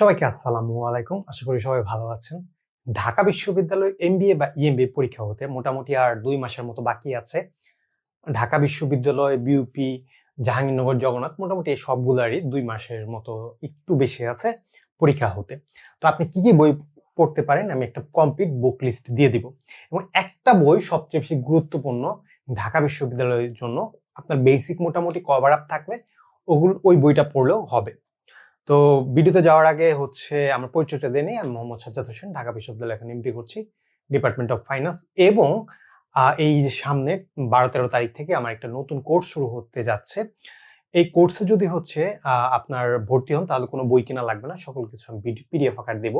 সবাইকে আসসালামু আলাইকুম। আশা করি সবাই ভালো আছেন। ঢাকা বিশ্ববিদ্যালয় এমবিএ বা ইএমবিএ পরীক্ষা হতে মোটামুটি আর দুই মাসের মতো বাকি আছে। ঢাকা বিশ্ববিদ্যালয় বিউপি জাহাঙ্গীরনগর, জগন্নাথ মোটামুটি সবগুলারই দুই মাসের মতো একটু বেশি আছে পরীক্ষা হতে। তো আপনি কি কি বই পড়তে পারেন? আমি একটা কমপ্লিট বুক লিস্ট দিয়ে দিব। এবং একটা বই সবচেয়ে বেশি গুরুত্বপূর্ণ ঢাকা বিশ্ববিদ্যালয়ের জন্য আপনার বেসিক মোটামুটি কভার আপ থাকলে ওগুলো ওই বইটা পড়লেও হবে। তো ভিডিওতে যাওয়ার আগে হচ্ছে আমার পরিচয়টা দিয়ে আমি মোহাম্মদ সাজ্জাদ হোসেন ঢাকা বিশ্ববিদ্যালয় এখন এমপি করছি ডিপার্টমেন্ট অফ ফাইন্যান্স এবং এই যে সামনে বারো তেরো তারিখ থেকে আমার একটা নতুন কোর্স শুরু হতে যাচ্ছে। এই কোর্সে যদি হচ্ছে আপনার ভর্তি হন তাহলে কোনো বই কিনা লাগবে না সকল কিছু আমি পিডিএফ আকার দেব।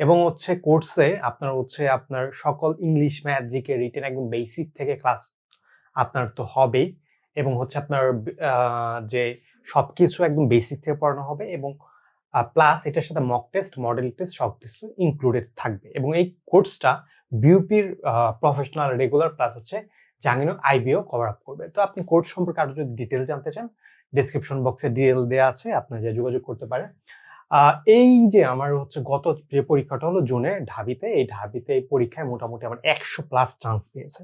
এবং হচ্ছে কোর্সে আপনার হচ্ছে আপনার সকল ইংলিশ ম্যাথ জিকে রিটেন একদম বেসিক থেকে ক্লাস আপনার তো হবেই। এবং হচ্ছে আপনার আহ, যে সবকিছু একদম বেসিক থেকে পড়ানো হবে এবং প্লাস এটার সাথে মক টেস্ট মডেল টেস্ট সব কিছু ইনক্লুডেড থাকবে। এবং এই কোর্সটা বিউপির প্রফেশনাল রেগুলার প্লাস হচ্ছে জাহাঙ্গীর আইবিও কভার আপ করবে। তো আপনি কোর্স সম্পর্কে আরও যদি ডিটেল জানতে চান ডিসক্রিপশন বক্সে ডিটেল দেওয়া আছে আপনি যে যোগাযোগ করতে পারেন। এই যে আমার হচ্ছে গত যে পরীক্ষাটা হলো জুনে ঢাবিতে, এই ঢাবিতে এই পরীক্ষায় মোটামুটি আমার একশো প্লাস চান্স পেয়েছে।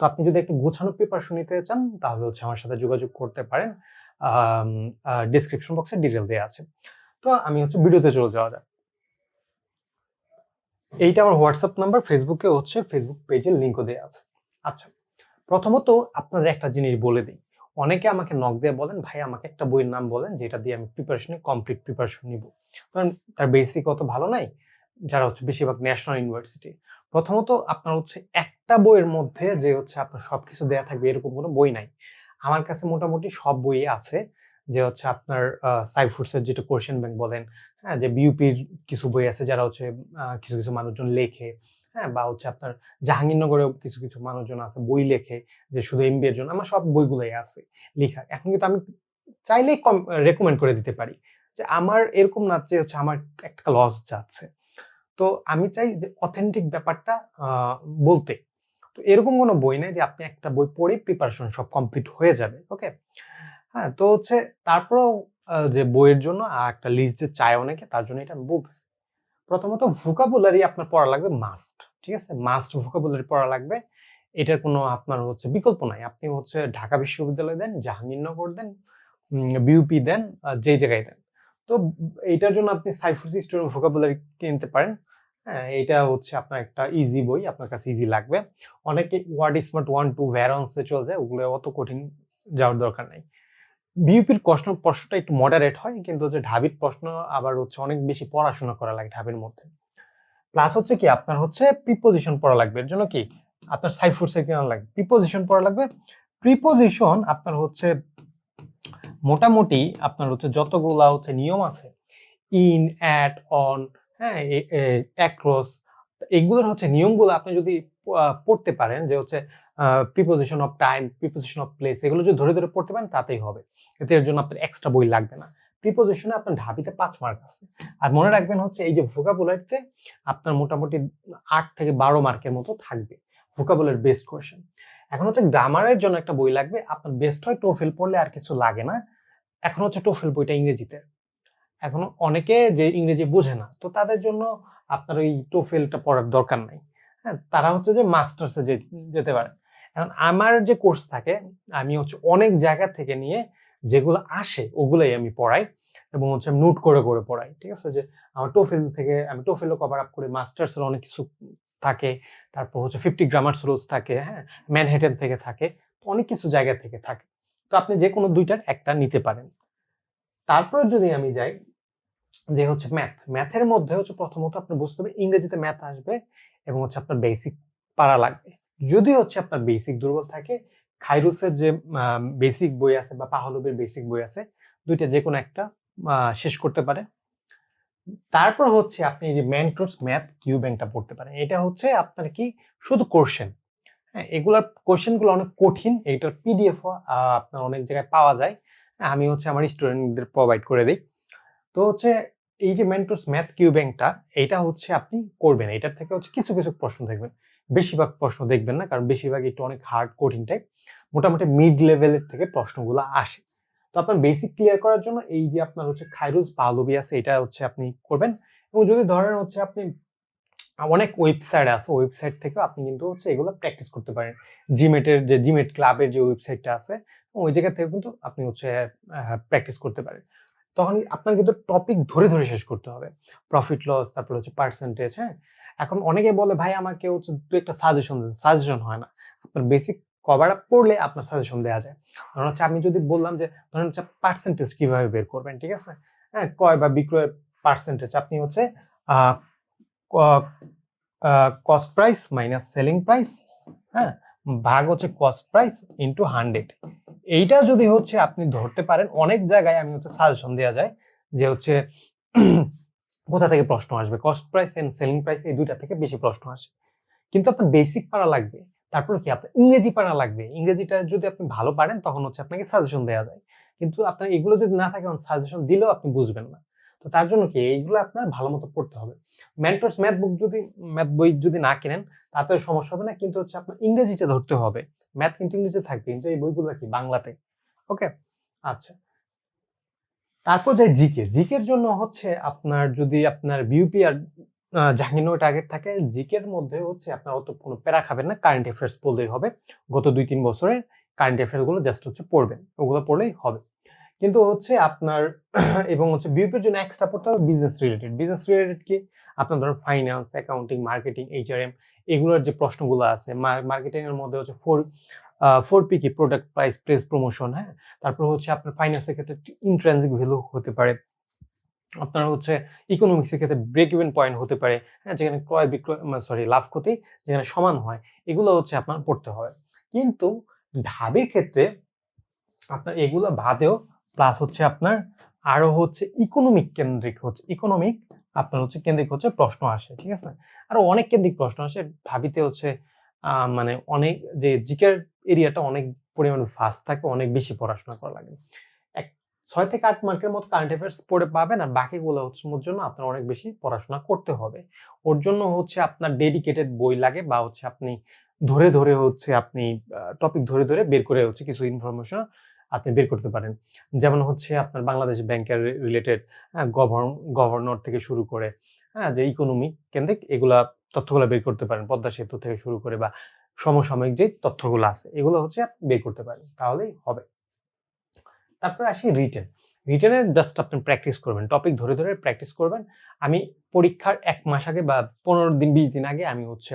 তো আপনি যদি একটু গোছানো প্রিপারেশন নিতে চান, তাহলে হচ্ছে আমার সাথে যোগাযোগ করতে পারেন। ডিসক্রিপশন বক্সে ডিটেল দেওয়া আছে। তো আমি হচ্ছে ভিডিওতে চলে যাওয়া যাক। এইটা আমার হোয়াটসঅ্যাপ নাম্বার ফেসবুকে হচ্ছে ফেসবুক পেজের লিঙ্কও দেওয়া আছে। আচ্ছা প্রথমত আপনাদের একটা জিনিস বলে দিই। অনেকে আমাকে নক দিয়ে বলেন, ভাই, আমাকে একটা বইয়ের নাম বলেন, যেটা দিয়ে আমি প্রিপারেশনে কমপ্লিট প্রিপারেশন নিব। কারণ তার বেসিক অত ভালো নাই, যারা হচ্ছে বেশিরভাগ ন্যাশনাল ইউনিভার্সিটি প্রথমত আপনার হচ্ছে একটা বইয়ের মধ্যে যে হচ্ছে আপনার সবকিছু দেওয়া থাকবে, এরকম কোনো বই নাই। আমার কাছে মোটামুটি সব বই আছে যে হচ্ছে আপনার সাইফুডসের যেটা কোশ্চেন ব্যাংক বলেন হ্যাঁ যে বিউপির কিছু বই আছে যারা হচ্ছে কিছু কিছু মানুষজন লেখে হ্যাঁ বা হচ্ছে আপনার জাহাঙ্গীরনগরেও কিছু কিছু মানুষজন আছে বই লেখে যে শুধু এমবি এর জন্য, আমার সব বইগুলোই আছে লেখা এখন কিন্তু আমি চাইলেই কম রেকমেন্ড করে দিতে পারি যে আমার এরকম না যে হচ্ছে আমার একটা লস যাচ্ছে। তো আমি চাই যে অথেন্টিক ব্যাপারটা বলতে তো এরকম কোনো বই নেই যে আপনি একটা বই পড়ে প্রিপারেশন সব কমপ্লিট হয়ে যাবে ওকে হ্যাঁ তো হচ্ছে তারপরেও যে বইয়ের জন্য একটা লিস্ট যে চায় অনেকে, তার জন্য এটা বলতেছি। প্রথমত ভোকাবুলারি আপনার পড়া লাগবে মাস্ট ঠিক আছে? মাস্ট ভোকাবুলারি পড়া লাগবে। এটার কোনো আপনার হচ্ছে বিকল্প নাই। আপনি হচ্ছে ঢাকা বিশ্ববিদ্যালয় দেন, জাহাঙ্গীরনগর দেন বিউপি দেন যেই জায়গায় দেন। তো এইটার জন্য আপনি সাইফুস স্টুডেন্ট ভোকাবুলারি কিনতে পারেন। হ্যাঁ এটা হচ্ছে আপনার একটা ইজি বই, আপনার কাছে ইজি লাগবে। অনেকে ওয়ার্ড স্মার্ট ওয়ান টু ভ্যারন্সে চলে যায়, ওগুলো অত কঠিন যাওয়ার দরকার নাই। বিউপির প্রশ্ন, প্রশ্নটা একটু মডারেট হয়, কিন্তু হচ্ছে ঢাবির প্রশ্ন আবার হচ্ছে অনেক বেশি পড়াশোনা করা লাগে ঢাবির মধ্যে। প্লাস হচ্ছে কি, আপনার হচ্ছে প্রিপোজিশন পড়া লাগবে। এর জন্য কি, আপনার সাইফুডসে কেনা লাগবে? প্রিপোজিশন পড়া লাগবে। প্রিপোজিশন আপনার হচ্ছে মোটামুটি আপনার হচ্ছে যতগুলা হচ্ছে নিয়ম আছে ইন অ্যাট অন হ্যাঁ অ্যাক্রস এগুলোর হচ্ছে নিয়মগুলো আপনি যদি পড়তে পারেন যে হচ্ছে preposition of time preposition of place এগুলো যদি ধরে ধরে পড়তে পারেন তাতেই হবে। এতে এর জন্য আপনার এক্সট্রা বই লাগবে না। প্রিপোজিশনে আপনার ঢাবিতে পাঁচ মার্ক আছে। আর মনে রাখবেন হচ্ছে এই যে ভোকাবুলারিতে আপনার মোটামুটি আট থেকে বারো মার্কের মতো থাকবে ভোকাবুলার বেস্ট কোয়েশ্চেন এখন হচ্ছে গ্রামারের জন্য একটা বই লাগবে। আপনার বেস্ট হয় টোফেল পড়লে আর কিছু লাগে না। এখন হচ্ছে টোফেল বইটা ইংরেজিতে। এখন অনেকে যে ইংরেজি বোঝে না, তো তাদের জন্য আপনার ওই টোফেলটা পড়ার দরকার নাই। হ্যাঁ তারা হচ্ছে যে মাস্টার্সে যেতে পারে। এখন আমার যে কোর্স থাকে, আমি হচ্ছে অনেক জায়গা থেকে নিয়ে যেগুলো আসে, ওগুলোই আমি পড়াই এবং হচ্ছে নোট করে করে পড়াই, ঠিক আছে? যে আমার টোফেল থেকে, আমি টোফেলও কভার আপ করি মাস্টার্সের অনেক কিছু থাকে, তারপর হচ্ছে ফিফটি গ্রামার্স রুলস থাকে হ্যাঁ ম্যানহেটেন থেকে থাকে অনেক কিছু জায়গা থেকে থাকে। তো আপনি যে কোনো দুইটার একটা নিতে পারেন। তারপরে যদি আমি যাই, যে হচ্ছে ম্যাথ ম্যাথের মধ্যে হচ্ছে প্রথমত আপনি বুঝতে হবে ইংরেজিতে ম্যাথ আসবে এবং হচ্ছে আপনার বেসিক পারা লাগবে। যদি হচ্ছে আপনার বেসিক দুর্বল থাকে খাইরুসের যে বেসিক বই আছে বা পাহলবের বেসিক বই আছে, দুইটা যে কোনো একটা শেষ করতে পারে। তারপর হচ্ছে আপনি যে ম্যান্ট্রোস ম্যাথ কিউ ব্যাংকটা পড়তে পারেন। এটা হচ্ছে আপনার কি? শুধু কোশ্চেন হ্যাঁ এগুলার কোশ্চেনগুলো অনেক কঠিন, এইটার পিডিএফ আপনার অনেক জায়গায় পাওয়া যায়। আমি হচ্ছে আমার স্টুডেন্টদের প্রোভাইড করে দিই। তো হচ্ছে এই যে মেন্টরস ম্যাথ কিউ ব্যাংকটা এটা হচ্ছে আপনি করবেন। এটার থেকে হচ্ছে কিছু কিছু প্রশ্ন দেখবেন। বেশিরভাগ প্রশ্ন দেখবেন না, কারণ বেশিরভাগ একটু অনেক হার্ড কঠিন টাইপ মোটামুটি মিড লেভেলের থেকে প্রশ্নগুলো আসে। তো আপনার বেসিক ক্লিয়ার করার জন্য এই যে আপনার হচ্ছে খাইরুজ পাহলবি আছে এটা হচ্ছে আপনি করবেন। এবং যদি ধরেন হচ্ছে আপনি অনেক ওয়েবসাইট আছে ওয়েবসাইট থেকে আপনি কিন্তু হচ্ছে এগুলো প্র্যাকটিস করতে পারেন। জিমেটের যে জিমেট ক্লাবের যে ওয়েবসাইটটা আছে, ওই জায়গা থেকে কিন্তু আপনি হচ্ছে প্র্যাকটিস করতে পারেন। তখন আপনার কিন্তু টপিক ধরে ধরে শেষ করতে হবে। প্রফিট লস তারপর হচ্ছে পার্সেন্টেজ হ্যাঁ? এখন অনেকে বলে, ভাই, আমাকে হচ্ছে দু একটা সাজেশন দেন। সাজেশন হয় না। আপনার বেসিক কভার আপ পড়লে আপনার সাজেশন দেওয়া যায়। ধরুন হচ্ছে, আমি যদি বললাম যে, ধরুন হচ্ছে পার্সেন্টেজ কীভাবে বের করবেন? ঠিক আছে? হ্যাঁ ক্রয় বা বিক্রয়ের পার্সেন্টেজ আপনি হচ্ছে cost price minus selling price হ্যাঁ? ভাগ হচ্ছে কস্ট প্রাইস ইন্টু হান্ড্রেড এইটা যদি হচ্ছে আপনি ধরতে পারেন, অনেক জায়গায় আমি হচ্ছে সাজেশন দেওয়া যায় যে হচ্ছে কোথা থেকে প্রশ্ন আসবে? Cost price and selling price এই দুইটা থেকে বেশি প্রশ্ন আসে। কিন্তু আপনার বেসিক পারা লাগবে। তারপর কি? আপনার ইংরেজি পারা লাগবে। ইংরেজিটা যদি আপনি ভালো পারেন, তখন হচ্ছে আপনাকে সাজেশন দেওয়া যায়। কিন্তু আপনার এগুলো যদি না থাকে সাজেশন দিলেও আপনি বুঝবেন না। তো তার জন্য কি এইগুলো আপনার ভালো মতো পড়তে হবে। মেন্টরস ম্যাথ বুক যদি ম্যাথ বই যদি না কিনেন, তাতে সমস্যা হবে না, কিন্তু হচ্ছে আপনার ইংরেজিতে ধরতে হবে। ম্যাথ কিন্তু ইংরেজি থাকবে, কিন্তু এই বইগুলো কি বাংলাতে? ওকে আচ্ছা। তারপর যে জিকে জিকের জন্য হচ্ছে আপনার যদি আপনার বিউপি আর জাহাঙ্গীরনগর টার্গেট থাকে জিকের মধ্যে হচ্ছে আপনার অত কোনো প্যারা খাবেন না কারেন্ট অ্যাফেয়ার্স পড়লেই হবে। গত দুই তিন বছরের কারেন্ট অ্যাফেয়ার্সগুলো জাস্ট হচ্ছে পড়বেন, ওগুলো পড়লেই হবে। কিন্তু হচ্ছে আপনার এবং হচ্ছে বিউপির জন্য এক্সট্রা পড়তে হবে বিজনেস রিলেটেড বিজনেস রিলেটেড কি? আপনার ধরুন ফাইন্যান্স অ্যাকাউন্টিং মার্কেটিং এইচআরএম এগুলোর যে প্রশ্নগুলো আছে মার্কেটিং এর মধ্যে হচ্ছে ফোর ফোর পি কি? প্রোডাক্ট প্রাইস প্লেস প্রমোশন হ্যাঁ? তারপর হচ্ছে আপনার ফাইন্যান্সের ক্ষেত্রে ইন্ট্রান্সিক ভ্যালু হতে পারে। আপনার হচ্ছে ইকোনমিক্সের ক্ষেত্রে ব্রেক ইভেন পয়েন্ট হতে পারে হ্যাঁ? যেখানে ক্রয় বিক্রয় সরি লাভ ক্ষতি যেখানে সমান হয়, এগুলো হচ্ছে আপনার পড়তে হয় কিন্তু ঢাবির ক্ষেত্রে আপনার এগুলো বাদেও প্লাস হচ্ছে আপনার, আরও হচ্ছে ইকোনমিক কেন্দ্রিক হচ্ছে ইকোনমিক আপনার হচ্ছে কেন্দ্রিক হচ্ছে প্রশ্ন আসে, ঠিক আছে? আরও অনেক কেন্দ্রিক প্রশ্ন আসে, ভাবিতে হচ্ছে মানে অনেক যে জিকের এরিয়াটা অনেক পরিমাণ ফাস্ট থাকে, অনেক বেশি পড়াশোনা করা লাগে। এক, ছয় থেকে আট মার্কের মতো কারেন্ট অ্যাফেয়ার্স পড়ে পাবেন আর বাকিগুলো হচ্ছে ওর জন্য আপনার অনেক বেশি পড়াশোনা করতে হবে। ওর জন্য হচ্ছে আপনার ডেডিকেটেড বই লাগে বা হচ্ছে আপনি ধরে ধরে হচ্ছে আপনি টপিক ধরে ধরে বের করে হচ্ছে কিছু ইনফরমেশন আপনি বের করতে পারেন। যেমন হচ্ছে আপনার বাংলাদেশ ব্যাংকের রিলেটেড গভর্নর থেকে শুরু করে হ্যাঁ যে ইকোনমি কেন্দ্রিক এগুলা তথ্যগুলো বের করতে পারেন। পদ্মা সেতু থেকে শুরু করে বা সমসাময়িক যে তথ্যগুলো আছে, এগুলো হচ্ছে বের করতে পারেন। তাহলেই হবে। তারপরে আসি রিটেন রিটেনের জাস্ট আপনি প্র্যাকটিস করবেন। টপিক ধরে ধরে প্র্যাকটিস করবেন। আমি পরীক্ষার এক মাস আগে বা পনেরো দিন, বিশ দিন আগে আমি হচ্ছে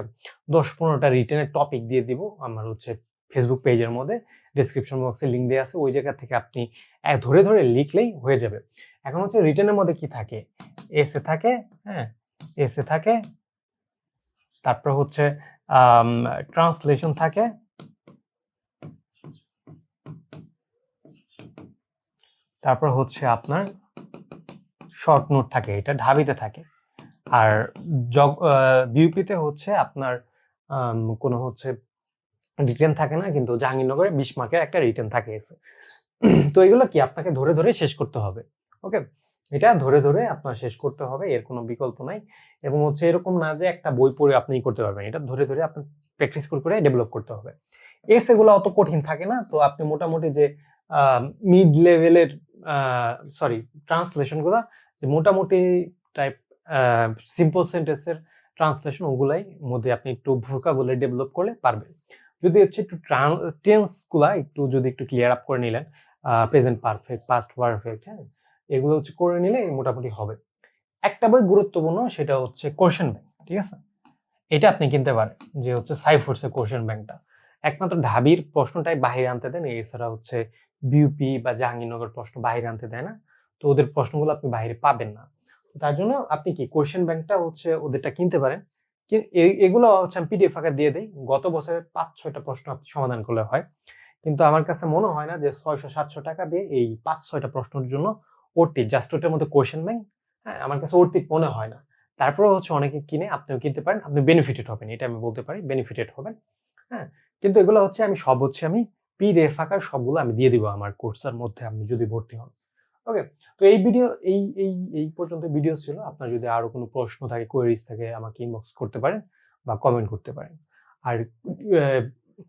দশ পনেরোটা রিটেনের টপিক দিয়ে দিব। আমার হচ্ছে ফেসবুক পেজের মধ্যে ডিসক্রিপশন বক্সে লিঙ্ক দেওয়া আছে, ওই জায়গা থেকে আপনি ধরে ধরে লিখলেই হয়ে যাবে। এখন হচ্ছে রিটেনের মধ্যে কি থাকে? এসে থাকে হ্যাঁ এসে থাকে, তারপর হচ্ছে ট্রান্সলেশন থাকে, তারপর হচ্ছে আপনার শর্ট নোট থাকে, এটা ঢাবিতে থাকে। আর জগ বিউপিতে হচ্ছে আপনার কোনো হচ্ছে রিটার্ন থাকে না, কিন্তু জাহাঙ্গীরনগরে বিশ মার্কের একটা রিটার্ন থাকে এসে। তো এগুলো কি? আপনাকে ধরে ধরে শেষ করতে হবে। ওকে? এটা ধরে ধরে আপনার শেষ করতে হবে, এর কোনো বিকল্প নাই। এবং হচ্ছে এরকম না যে একটা বই পড়ে আপনি করতে পারবেন, এটা ধরে ধরে আপনি প্র্যাকটিস করে করে ডেভেলপ করতে হবে। এস এগুলো অত কঠিন থাকে না, তো আপনি মোটামুটি যে মিড লেভেলের সরি ট্রান্সলেশনগুলো যে মোটামুটি টাইপ সিম্পল সেন্টেন্সের ট্রান্সলেশন ওগুলাই মধ্যে আপনি একটু ভুকা বলে ডেভেলপ করলে পারবেন। যদি হচ্ছে একটু টেন্সগুলা একটু যদি একটু ক্লিয়ার আপ করে নিলেন প্রেজেন্ট পারফেক্ট পাস্ট পারফেক্ট হ্যাঁ এগুলো হচ্ছে করে নিলে মোটামুটি হবে। একটা বই গুরুত্বপূর্ণ, সেটা হচ্ছে কোশ্চেন ব্যাংক ঠিক আছে? এটা আপনি কিনতে পারেন, যে হচ্ছে সাইফোর্সের কোশ্চেন ব্যাংকটা একমাত্র ঢাবির প্রশ্নটাই বাহিরে আনতে দেন, এছাড়া হচ্ছে বিউপি বা জাহাঙ্গীরনগর প্রশ্ন বাহিরে আনতে দেয় না, তো ওদের প্রশ্নগুলো আপনি বাহিরে পাবেন না। তার জন্য আপনি কি কোশ্চেন ব্যাংকটা হচ্ছে ওদেরটা কিনতে পারেন এগুলো হচ্ছে আমি পিডিএফ আকার দিয়ে দিই। গত বছরের পাঁচ, ছয়টা প্রশ্ন আপনি সমাধান করলে হয়। কিন্তু আমার কাছে মনে হয় না যে ছয়শো, সাতশো টাকা দিয়ে এই পাঁচ, ছয়টা প্রশ্নের জন্য অর্থিত জাস্ট ওটার মধ্যে কোয়েশ্চেন ব্যাংক হ্যাঁ আমার কাছে অর্থিত মনে হয় না। তারপরে হচ্ছে অনেকে কিনে, আপনিও কিনতে পারেন, আপনি বেনিফিটেড হবেন, এটা আমি বলতে পারি বেনিফিটেড হবেন হ্যাঁ। কিন্তু এগুলো হচ্ছে আমি সব হচ্ছে আমি পিডিএফ আকার সবগুলো আমি দিয়ে দিব আমার কোর্সের মধ্যে, আপনি যদি ভর্তি হন। ওকে তো এই ভিডিও এই এই এই পর্যন্ত ভিডিও ছিল। আপনার যদি আরও কোনো প্রশ্ন থাকে কোয়েরিজ থাকে, আমাকে ইনবক্স করতে পারেন বা কমেন্ট করতে পারেন। আর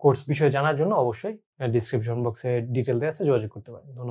কোর্স বিষয়ে জানার জন্য অবশ্যই ডিসক্রিপশন বক্সে ডিটেল দেওয়া আছে, যোগাযোগ করতে পারেন। ধন্যবাদ।